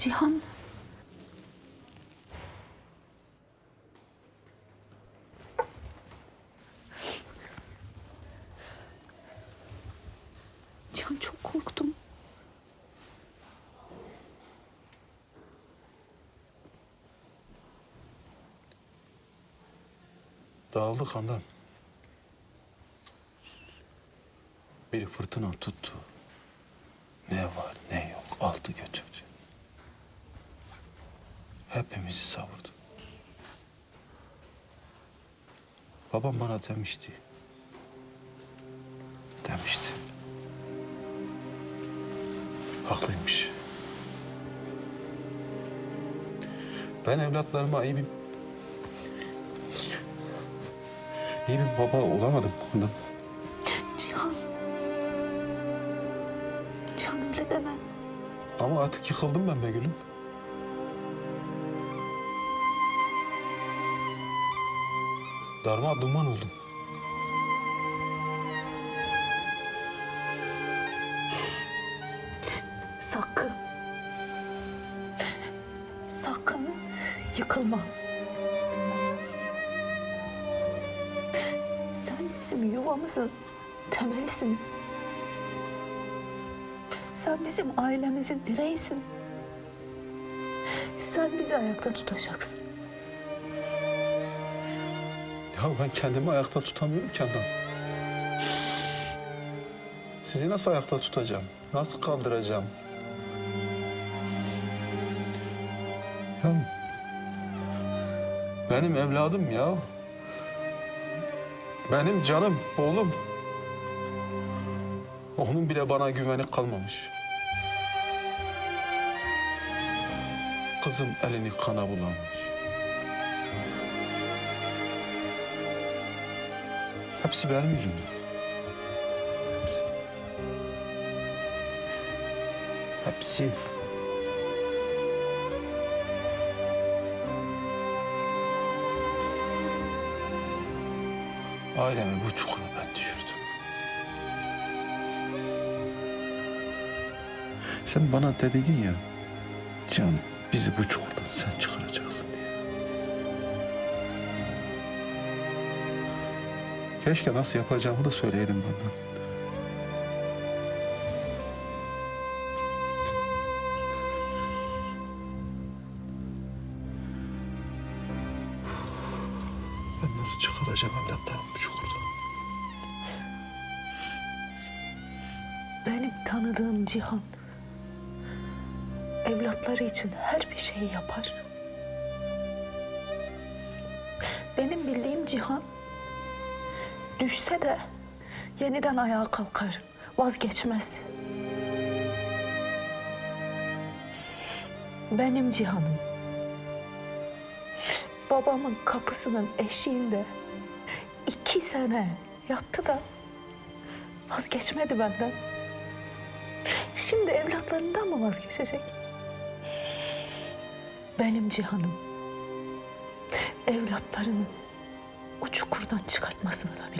Cihan. Cihan çok korktum. Dağıldık andan. Bir fırtına tuttu. Ne var ne yok aldı götürdü. Hepimizi savurdu. Babam bana demişti. Demişti. Haklıymış. Ben evlatlarıma iyi bir iyi bir baba olamadım ondan. Cihan. Cihan öyle deme. Ama artık yıkıldım ben be gülüm. Darma duman oldum. Sakın. Sakın yıkılma. Sen bizim yuvamızın temelisin. Sen bizim ailemizin direğisin. Sen bizi ayakta tutacaksın. Ya ben kendimi ayakta tutamıyorum ki adam. Sizi nasıl ayakta tutacağım? Nasıl kaldıracağım? Ya benim evladım ya. Benim canım, oğlum. Onun bile bana güveni kalmamış. Kızım elini kana bulamış. Hepsi benim yüzümden. Hepsi. Hepsi. Ailemi bu çukura ben düşürdüm. Sen bana dediydin ya, canım bizi bu çukurdan sen çıkaracaksın diye. Keşke nasıl yapacağımı da söyleydin bana. Ben nasıl çıkaracağım evlatlarımı bu çukurdan? Benim tanıdığım Cihan evlatları için her bir şeyi yapar. Benim bildiğim Cihan düşse de yeniden ayağa kalkar, vazgeçmez. Benim Cihan'ım babamın kapısının eşiğinde iki sene yattı da vazgeçmedi benden. Şimdi evlatlarından mı vazgeçecek? Benim Cihan'ım evlatlarını o çukurdan çıkartmasını da bilir.